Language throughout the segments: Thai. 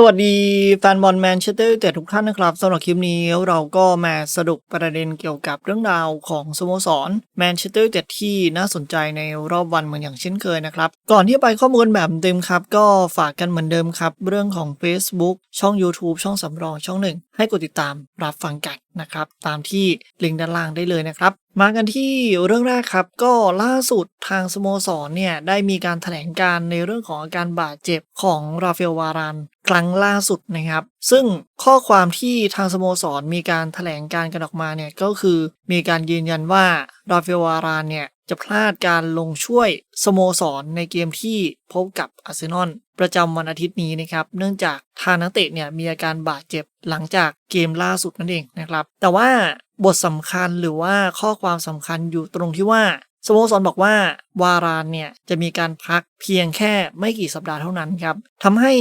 สวัสดีแฟนบอลแมนเชสเตอร์ยูไนเต็ดทุกท่านนะครับสำหรับคลิปนี้เราก็มาสรุปประเด็นเกี่ยวกับเรื่องราวของสโมสรแมนเชสเตอร์ยูไนเต็ดที่น่าสนใจในรอบวันเหมือนอย่างเช่นเคยนะครับ ก่อนที่ไปข้อมูลแบบเต็มครับ ก็ฝากกันเหมือนเดิมครับ เรื่องของ Facebook ช่อง YouTube ช่องสำรองช่องหนึ่งให้กดติดตามรับฟังกันนะครับ ตามที่ลิงก์ด้านล่างได้เลยนะครับมากันที่เรื่องแรกครับก็ล่าสุดทางสโมสรเนี่ยได้มีการแถลงการในเรื่องของอาการบาดเจ็บของราฟาเอลวาราน ครั้งล่าสุดนะครับ ซึ่งข้อความที่ทางสโมสรมีการแถลงการกันออกมาเนี่ยก็คือมีการยืนยันว่าราฟาวารานเนี่ยจะพลาดการลงช่วยสโมสรในเกมที่พบกับอาร์เซนอลประจำวันอาทิตย์นี้นะครับ เนื่องจากทางนักเตะเนี่ยมีอาการบาดเจ็บหลังจากเกมล่าสุดนั่นเองนะครับ แต่ว่าบทสำคัญหรือว่าข้อความสำคัญอยู่ตรงที่ว่า สโมสรบอกว่าวารานเนี่ยจะมีการพักเพียงแค่ไม่กี่สัปดาห์เท่านั้นครับทำให้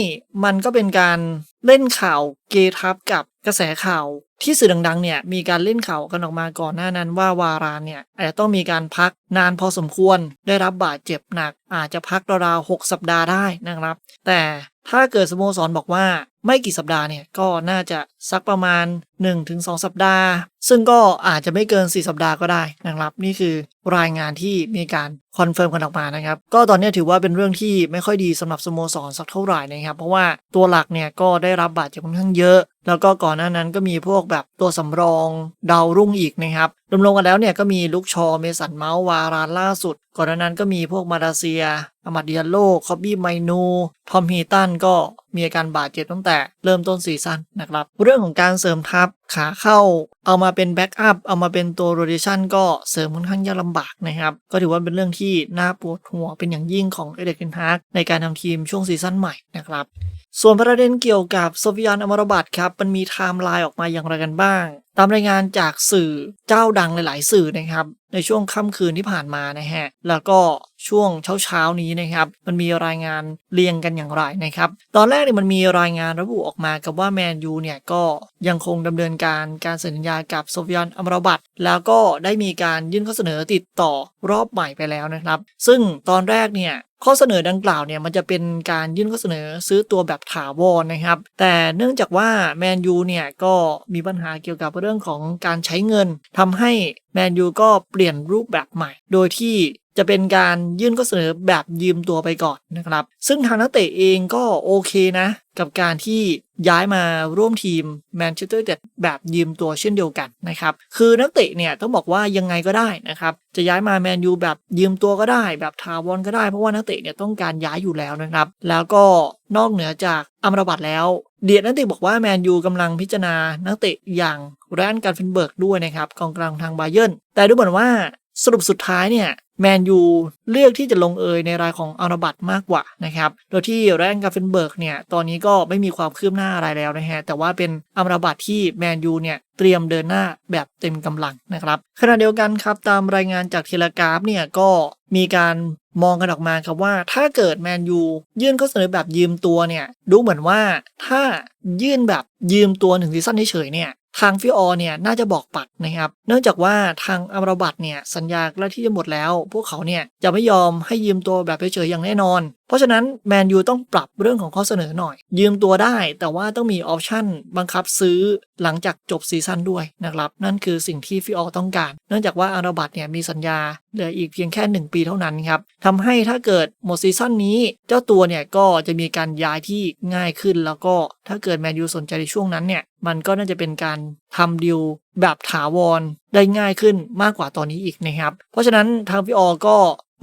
มันก็เป็นการเล่นข่าวเกทับกับกระแสข่าวที่สื่อดังๆเนี่ยมีการเล่นข่าวกันออกมาก่อนหน้านั้นว่าวารานเนี่ยอาจจะต้องมีการพักนานพอสมควรได้รับบาดเจ็บหนัก อาจจะพักราวๆ6สัปดาห์ได้นะครับ แต่ถ้าเกิดสโมสรบอกว่า ไม่กี่สัปดาห์เนี่ยก็น่าจะสักประมาณ 1-2 สัปดาห์ ซึ่งก็อาจจะไม่เกิน 4 สัปดาห์ก็ได้นะครับ นี่คือรายงานที่มีการคอนเฟิร์มกันออกมานะครับ ก็ตอนนี้ถือว่าเป็นเรื่องที่ไม่ค่อยดีสำหรับสโมสรสักเท่าไหร่นะครับ เพราะว่าตัวหลักเนี่ยก็ได้รับบาดเจ็บค่อนข้างเยอะ แล้วก็ก่อนหน้านั้นก็มีพวกแบบตัวสำรองดาวรุ่งอีกนะครับรวมๆกันแล้วเนี่ยก็มีลุกชอเมสันเมาส์วารานล่าสุด ก่อนหน้านั้นก็มีพวกมาดาเซียอามาดิยาโลคอบบี้ไมนูทอมฮีตันก็มีอาการบาดเจ็บตั้งแต่เริ่มต้นซีซั่นนะครับ เรื่องของการเสริมทัพขาเข้า เอามาเป็นแบ็กอัพเอามาเป็นตัวโรเ t ชันก็เสริมค่อนข้างยากลำบากนะครับ ก็ถือว่าเป็นเรื่องที่น่าปวดหัวเป็นอย่างยิ่งของเอเดนฮากในการทำทีมช่วงซีซั่นใหม่นะครับ ส่วนประเด็นเกี่ยวกับโซฟิยานอมรบัตครับ มันมีไทม์ไลน์ออกมาอย่างไรกันบ้าง ตามรายงานจากสื่อเจ้าดังหลาย ๆ สื่อนะครับ ในช่วงค่ำคืนที่ผ่านมานะฮะแล้วก็ช่วงเช้าๆนี้นะครับมันมีรายงานเรียงกันอย่างไรนะครับตอนแรกเนี่ยมันมีรายงานระบุออกมากับว่าแมนยูเนี่ยก็ยังคงดำเนินการการสัญญากับโซฟิยานอัมรบัตแล้วก็ได้มีการยื่นข้อเสนอติดต่อรอบใหม่ไปแล้วนะครับ ซึ่งตอนแรกเนี่ยข้อเสนอดังกล่าวเนี่ยมันจะเป็นการยื่นข้อเสนอซื้อตัวแบบถาวรนะครับ แต่เนื่องจากว่าแมนยูเนี่ยก็มีปัญหาเกี่ยวกับเรื่องื่องของการใช้เงินทำให้แมนยูก็เปลี่ยนรูปแบบใหม่ โดยที่ จะเป็นการยื่นข้อเสนอแบบยืมตัวไปก่อนนะครับ ซึ่งทางนักเตะเองก็โอเคนะ กับการที่ย้ายมาร่วมทีมแมนเชสเตอร์ยูไนเต็ดแบบยืมตัวเช่นเดียวกันนะครับ คือนักเตะเนี่ยต้องบอกว่ายังไงก็ได้นะครับ จะย้ายมาแมนยูแบบยืมตัวก็ได้ แบบทาวอนก็ได้ เพราะว่านักเตะเนี่ยต้องการย้ายอยู่แล้วนะครับ แล้วก็นอกเหนือจากอัมรบัตแล้ว เดียดนักเตะบอกว่าแมนยูกำลังพิจารณานักเตะอย่างแรนการ์เฟนเบิร์กด้วยนะครับกองกลางทางบาเยิร์นแต่ดูเหมือนว่า สรุปสุดท้ายเนี่ยแมนยูเลือกที่จะลงเอยในรายของอัลบัตมากกว่านะครับ โดยที่แรนกาเฟนเบิร์กเนี่ยตอนนี้ก็ไม่มีความคืบหน้าอะไรแล้วนะฮะ แต่ว่าเป็นอัลบัตที่แมนยูเนี่ยเตรียมเดินหน้าแบบเต็มกำลังนะครับ ขณะเดียวกันครับตามรายงานจากเทเลกราฟเนี่ยก็มีการมองกันออกมาครับว่า ถ้าเกิดแมนยูยื่นข้อเสนอแบบยืมตัวเนี่ยดูเหมือนว่าถ้ายื่นแบบยืมตัวหนึ่งซีซั่นเฉยเนี่ย ทางฟิออเนี่ยน่าจะบอกปัดนะครับ เนื่องจากว่าทางอัมรบัตเนี่ยสัญญาใกล้ที่จะหมดแล้ว พวกเขาเนี่ยจะไม่ยอมให้ยืมตัวแบบเฉยๆอย่างแน่นอน เพราะฉะนั้นแมนยูต้องปรับเรื่องของข้อเสนอหน่อย ยืมตัวได้แต่ว่าต้องมีออปชั่นบังคับซื้อหลังจากจบซีซั่นด้วยนะครับ นั่นคือสิ่งที่ฟิออต้องการ เนื่องจากว่าอัมราบัตเนี่ยมีสัญญาเหลืออีกเพียงแค่ 1 ปีเท่านั้นครับทำให้ถ้าเกิดหมดซีซั่นนี้เจ้าตัวเนี่ยก็จะมีการย้ายที่ง่ายขึ้น แล้วก็ถ้าเกิดแมนยูสนใจในช่วงนั้นเนี่ยมันก็น่าจะเป็นการทำดิวแบบถาวรได้ง่ายขึ้นมากกว่าตอนนี้อีกนะครับ เพราะฉะนั้นทางพี่ออก็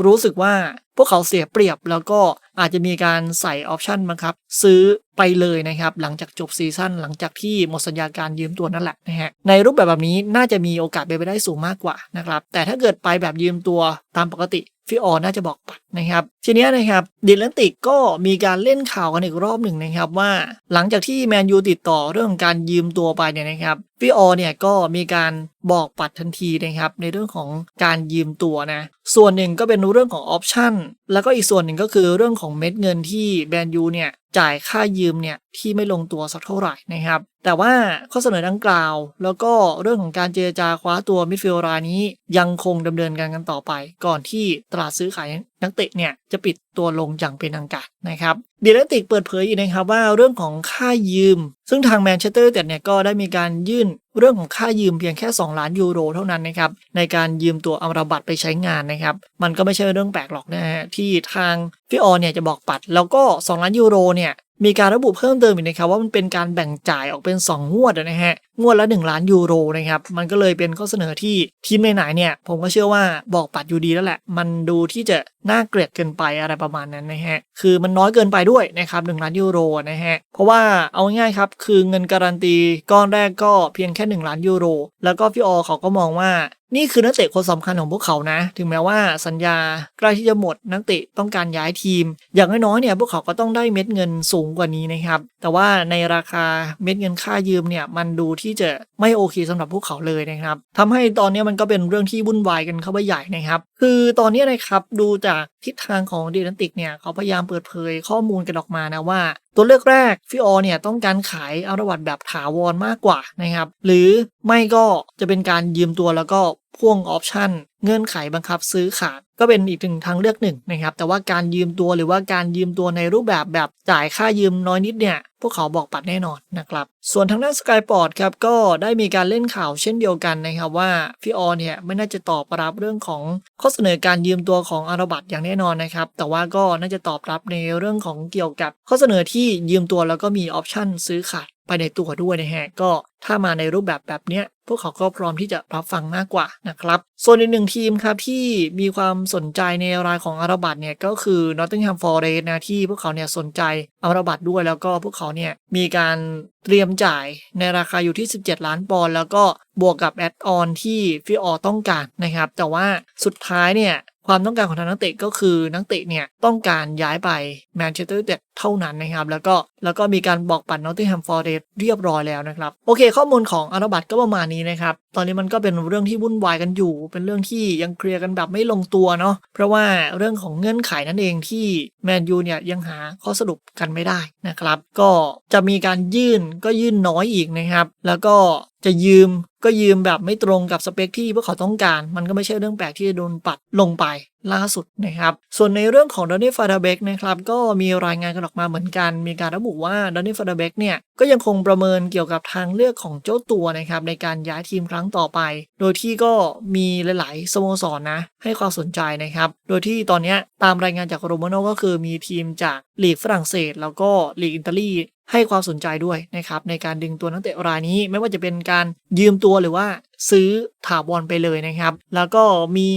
รู้สึกว่าพวกเขาเสียเปรียบแล้วก็อาจจะมีการใส่ออปชันบังคับ ซื้อไปเลยนะครับ หลังจากจบซีซั่นหลังจากที่หมดสัญญาการยืมตัวนั่นแหละนะฮะในรูปแบบแบบนี้น่าจะมีโอกาสไปไปได้สูงมากกว่านะครับแต่ถ้าเกิดไปแบบยืมตัวตามปกติ ฟิออน่าจะบอกปัดนะครับ ทีนี้นะครับดิลันติกก็มีการเล่นข่าวกันอีกรอบหนึ่งนะครับว่า หลังจากที่แมนยูติดต่อเรื่องการยืมตัวไปเนี่ยนะครับฟิออเนี่ยก็มีการบอกปัดทันทีนะครับในเรื่องของการยืมตัวนะส่วนหนึ่งก็เป็นเรื่องของออปชั่นแล้วก็อีกส่วนหนึ่งก็คือเรื่องของเม็ดเงินที่แมนยูเนี่ย จ่ายค่ายืมเนี่ยที่ไม่ลงตัวสักเท่าไหร่นะครับ แต่ว่าข้อเสนอดังกล่าว แล้วก็เรื่องของการเจรจาคว้าตัวมิดฟิลด์รายนี้ยังคงดำเนินการกันต่อไป ก่อนที่ตลาดซื้อขาย นักเตะเนี่ยจะปิดตัวลงอย่างเป็นทางการนะครับเดลติกเปิดเผยอีกนะครับว่าเรื่องของค่ายืม ซึ่งทางแมนเชสเตอร์ยูไนเต็ดเนี่ยก็ได้มีการยื่นเรื่องของค่ายืมเพียงแค่ 2 ล้านยูโรเท่านั้นนะครับในการยืมตัวอัมราบัตไปใช้งานนะครับมันก็ไม่ใช่เรื่องแปลกหรอกนะฮะที่ทางฟิออเนี่ยจะบอกปัด แล้วก็ 2 ล้านยูโรเนี่ยมีการระบุเพิ่มเติมอีกนะครับว่ามันเป็นการแบ่งจ่ายออกเป็น 2 งวดนะฮะงวดละ 1 ล้านยูโรนะครับ มันก็เลยเป็นข้อเสนอที่ทีมไหนๆเนี่ย ผมก็เชื่อว่าบอกปัดอยู่ดีแล้วแหละ มันดูที่จะน่าเกลียดเกินไปอะไรประมาณนั้นนะฮะ คือมันน้อยเกินไปด้วยนะครับหล้านยูโรนะฮะ เพราะว่าเอาง่ายๆครับ คือเงินการันตีก้อนแรกก็เพียงแค่ 1 ล้านยูโร แล้วก็พี่ออเขาก็มองว่านี่คือนักเตะคนสำคัญของพวกเขานะ ถึงแม้ว่าสัญญาใกล้ที่จะหมดนักเตะต้องการย้ายทีม อย่างน้อยๆเนี่ยพวกเขาก็ต้องได้เม็ดเงินสูงกว่านี้นะครับ แต่ว่าในราคาเม็ดเงินค่ายืมเนี่ยมันดูที่จะไม่โอเคสำหรับพวกเขาเลยนะครับทำให้ตอนนี้มันก็เป็นเรื่องที่วุ่นวายกันเข้าไปใหญ่นะครับ คือตอนนี้นะครับดูจากทิศทางของเดนันติกเนี่ยเขาพยายามเปิดเผยข้อมูลกันออกมานะว่า ตัวเลือกแรกฟิออเนี่ยต้องการขายอาระวัตแบบถาวรมากกว่านะครับ หรือไม่ก็จะเป็นการยืมตัวแล้วก็ พ่วงออปชันเงื่อนไขบังคับซื้อขาด ก็เป็นอีกหนึ่งทางเลือกหนึ่งนะครับ แต่ว่าการยืมตัวหรือว่าการยืมตัวในรูปแบบแบบจ่ายค่ายืมน้อยนิดเนี่ย พวกเขาบอกปัดแน่นอนนะครับ ส่วนทางด้านสกายปอร์ตครับ ก็ได้มีการเล่นข่าวเช่นเดียวกันนะครับว่าฟิออเนี่ยไม่น่าจะตอบรับเรื่องของข้อเสนอการยืมตัวของอาราบัตอย่างแน่นอนนะครับ แต่ว่าก็น่าจะตอบรับในเรื่องของเกี่ยวกับข้อเสนอที่ยืมตัวแล้วก็มีออปชันซื้อขาดไปในตัวด้วยนะฮะก็ถ้ามาในรูปแบบแบบเนี้ย พวกเขาก็พร้อมที่จะรับฟังมากกว่านะครับ ส่วนอีกหนึ่งทีมครับที่มีความสนใจในรายของอาราบัตเนี่ยก็คือนอตติงแฮมฟอร์เรสนะที่พวกเขาเนี่ยสนใจอาราบัตด้วยแล้วก็พวกเขาเนี่ยมีการเตรียมจ่ายในราคาอยู่ที่ 17 ล้านปอนด์แล้วก็บวกกับแอดออนที่ฟิออต้องการนะครับ แต่ว่าสุดท้ายเนี่ย ความต้องการของทางนักเตะก็คือนักเตะเนี่ยต้องการย้ายไปแมนเชสเตอร์ยูไนเต็ดเท่านั้นนะครับแล้วก็แล้วก็มีการบอกปัดนอตติงแฮมฟอร์เรสเรียบร้อยแล้วนะครับโอเค ข้อมูลของอารบัตก็ประมาณนี้นะครับตอนนี้มันก็เป็นเรื่องที่วุ่นวายกันอยู่ เป็นเรื่องที่ยังเคลียร์กันแบบไม่ลงตัวเนาะเพราะว่าเรื่องของเงื่อนไขนั่นเองที่แมนยูเนี่ยยังหาข้อสรุปกันไม่ได้นะครับก็จะมีการยื่นก็ยื่นน้อยอีกนะครับแล้วก็ จะยืมก็ยืมแบบไม่ตรงกับสเปคที่พวกเขาต้องการ มันก็ไม่ใช่เรื่องแปลกที่จะโดนปัดลงไป ล่าสุดนะครับ ส่วนในเรื่องของดอนนี่ฟาดาเบกนะครับก็มีรายงานกันออกมาเหมือนกัน มีการระบุว่าดอนนี่ฟาดาเบกเนี่ยก็ยังคงประเมินเกี่ยวกับทางเลือกของเจ้าตัวนะครับในการย้ายทีมครั้งต่อไป โดยที่ก็มีหลาย ๆ สโมสรนนะให้ความสนใจนะครับ โดยที่ตอนนี้ตามรายงานจากโรมาโนก็คือมีทีมจากลีกฝรั่งเศส แล้วก็ลีกอิตาลีให้ความสนใจด้วยนะครับในการดึงตัวนักเตะรายนี้ไม่ว่าจะเป็นการยืมตัวหรือว่าซื้อถาวรไปเลยนะครับ แล้วก็มี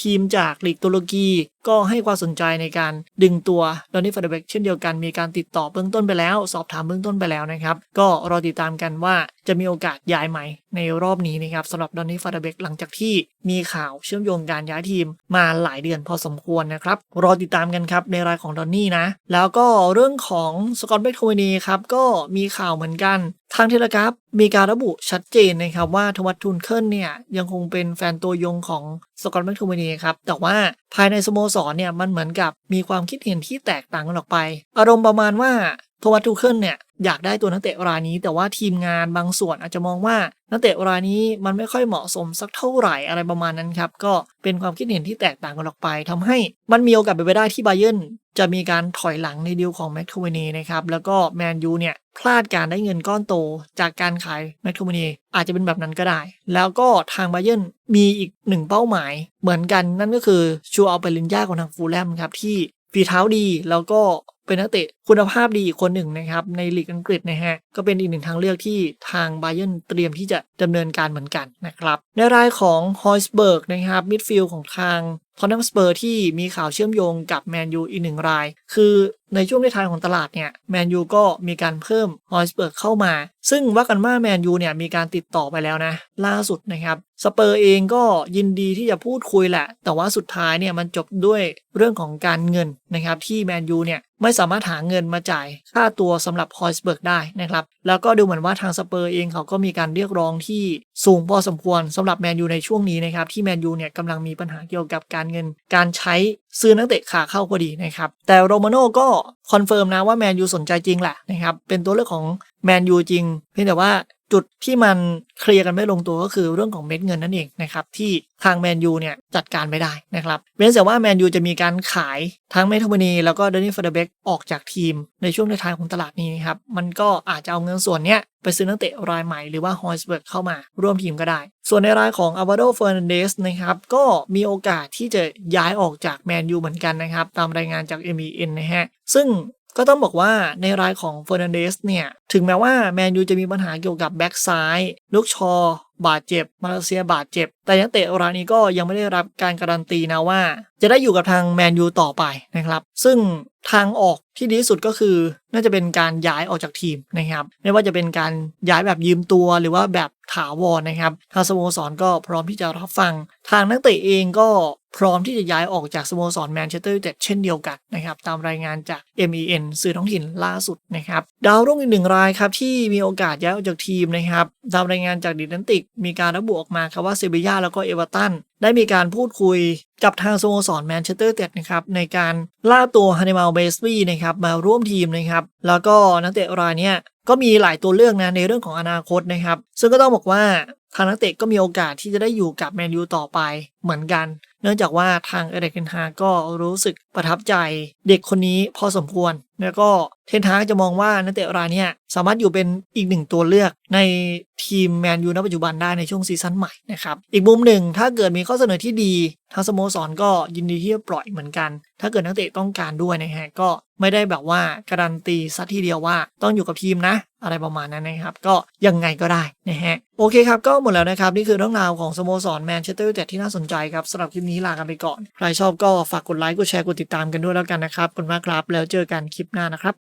ทีมจากลีกตุรกี ก็ให้ความสนใจในการดึงตัวดอนนี่ฟาเดเบกเช่นเดียวกันมีการติดต่อเบื้องต้นไปแล้ว สอบถามเบื้องต้นไปแล้วนะครับ ก็รอติดตามกันว่าจะมีโอกาสย้ายไหมในรอบนี้นะครับสำหรับดอนนี่ฟาเดเบกหลังจากที่มีข่าวเชื่อมโยงการย้ายทีมมาหลายเดือนพอสมควรนะครับ รอติดตามกันครับในรายของดอนนี่นะ แล้วก็เรื่องของสกอตเบคโทวนีครับก็มีข่าวเหมือนกันทางเทเลกราฟมีการระบุชัดเจนนะครับว่าทวัตทุนเคิลเนี่ยยังคงเป็นแฟนตัวยงของสกอตแมคโทมินีครับแต่ว่าภายในสโมสสรเนี่ยมันเหมือนกับมีความคิดเห็นที่แตกต่างกันออกไป อารมณ์ประมาณว่า โทวัตทุเคิลเนี่ยอยากได้ตัวนักเตะรายนี้ แต่ว่าทีมงานบางส่วนอาจจะมองว่านักเตะรายนี้มันไม่ค่อยเหมาะสมสักเท่าไหร่อะไรประมาณนั้นครับ ก็เป็นความคิดเห็นที่แตกต่างกันออกไปทำให้มันมีโอกาสเป็นไปได้ที่ไบเยนจะมีการถอยหลังในดีลของแมคโทมินีนะครับ แล้วก็แมนยูเนี่ยพลาดการได้เงินก้อนโตจากการขายแมคโทมินีอาจจะเป็นแบบนั้นก็ได้ แล้วก็ทางไบเยนมีอีกหนึ่งเป้าหมาย เหมือนกันนั่นก็คือชูเอาไปลินยาของทางฟูลแลมครับที่ฝีเท้าดีแล้วก็ เป็นนักเตะคุณภาพดีอีกคนหนึ่งนะครับในลีกอังกฤษนะฮะก็เป็นอีกหนึ่งทางเลือกที่ทางไบเยนเตรียมที่จะดำเนินการเหมือนกันนะครับในรายของฮอยสเบิร์กนะครับมิดฟิลด์ของทางทอนนัมสเปอร์ที่มีข่าวเชื่อมโยงกับแมนยูอีกหนึ่งราย คือในช่วงท้ายของตลาดเนี่ยแมนยูก็มีการเพิ่มฮอยสเบิร์กเข้ามา ซึ่งว่ากันว่าแมนยูเนี่ยมีการติดต่อไปแล้วนะ ล่าสุดนะครับสเปอร์เองก็ยินดีที่จะพูดคุยแหละ แต่ว่าสุดท้ายเนี่ยมันจบด้วยเรื่องของการเงินนะครับที่แมนยูเนี่ยไม่สามารถหาเงินมาจ่ายค่าตัวสำหรับฮอยสเบิร์กได้นะครับ แล้วก็ดูเหมือนว่าทางสเปอร์เองเขาก็มีการเรียกร้องที่สูงพอสมควรสำหรับแมนยูในช่วงนี้นะครับที่แมนยูเนี่ยกำลังมีปัญหาเกี่ยวกับการเงินการใช้ ซื้อนักเตะขาเข้าพอดีนะครับ แต่โรมาโน่ก็คอนเฟิร์มนะว่าแมนยูสนใจจริงแหละนะครับ เป็นตัวเลือกของแมนยูจริง เพียงแต่ว่า จุดที่มันเคลียร์กันไม่ลงตัวก็คือเรื่องของเม็ดเงินนั่นเองนะครับที่ทางแมนยูเนี่ยจัดการไม่ได้นะครับเว้นแต่ว่าแมนยูจะมีการขายทั้งเมทัมนีแล้วก็เดนิฟเฟอร์เบกออกจากทีมในช่วงท้ายของตลาดนี้นะครับมันก็อาจจะเอาเงินส่วนเนี้ยไปซื้อนักเตะรายใหม่หรือว่าฮอยสเบิร์กเข้ามาร่วมทีมก็ได้ ส่วนในรายของอ l v าโดเฟอร์นันเดสนะครับก็มีโอกาสที่จะย้ายออกจากแมนยูเหมือนกันนะครับตามรายงานจาก MEN นะฮะซึ่ง ก็ต้องบอกว่าในรายของเฟอร์นันเดสเนี่ย ถึงแม้ว่าแมนยูจะมีปัญหาเกี่ยวกับแบ็กซ้าย ลูกชอบาดเจ็บ มาเลเซียบาดเจ็บ แต่นักเตะรายนี้ก็ยังไม่ได้รับการการันตีนะว่า จะได้อยู่กับทางแมนยูต่อไปนะครับ ซึ่งทางออกที่ดีที่สุดก็คือ น่าจะเป็นการย้ายออกจากทีมนะครับ ไม่ว่าจะเป็นการย้ายแบบยืมตัวหรือว่าแบบถาวรนะครับ ทางสโมสรก็พร้อมที่จะรับฟัง ทางนักเตะเองก็พร้อมที่จะย้ายออกจากสโมสรแมนเชสเตอร์ยูไนเต็ดเช่นเดียวกันนะครับ ตามรายงานจาก MEN สื่อท้องถิ่นล่าสุดนะครับ ดาวรุ่งอีกหนึ่งรายครับที่มีโอกาสย้ายออกจากทีมนะครับ ตามรายงานจากดิแลนติก มีการระบุออกมาครับว่าเซบีย่าแล้วก็เอเวอร์ตันได้มีการพูดคุยกับทางสโมสรแมนเชสเตอร์เต็ดนะครับในการล่าตัวฮันนิมาลเบสบี้นะครับมาร่วมทีมนะครับแล้วก็นักเตะรายนี้ก็มีหลายตัวเลือกนะในเรื่องของอนาคตนะครับ ซึ่งก็ต้องบอกว่า ทางนักเตะก็มีโอกาสที่จะได้อยู่กับแมนยูต่อไปเหมือนกัน เนื่องจากว่าทางเอเดกเทนฮากก็รู้สึกประทับใจเด็กคนนี้พอสมควร แล้วก็เทนฮาจะมองว่านักเตะรายนี้สามารถอยู่เป็นอีกหนึ่งตัวเลือกในทีมแมนยูณปัจจุบันได้ในช่วงซีซั่นใหม่นะครับอีกมุมหนึ่งถ้าเกิดมีข้อเสนอที่ดีทางสโมสรก็ยินดีที่จะปล่อยเหมือนกัน ถ้าเกิดนักเตะต้องการด้วยนะฮะก็ไม่ได้แบบว่าการันตีซัทีเดียวว่าต้องอยู่กับทีมนะ อะไรประมาณนั้นนะครับ ก็ยังไงก็ได้นะฮะโอเคครับ ก็หมดแล้วนะครับ นี่คือเรื่องราวของสโมสรแมนเชสเตอร์ยูไนเต็ดที่น่าสนใจครับสำหรับคลิปนี้ลากันไปก่อน ใครชอบก็ฝากกดไลค์กดแชร์กดติดตามกันด้วยแล้วกันนะครับขอบคุณมากครับแล้วเจอกันคลิปหน้านะครับ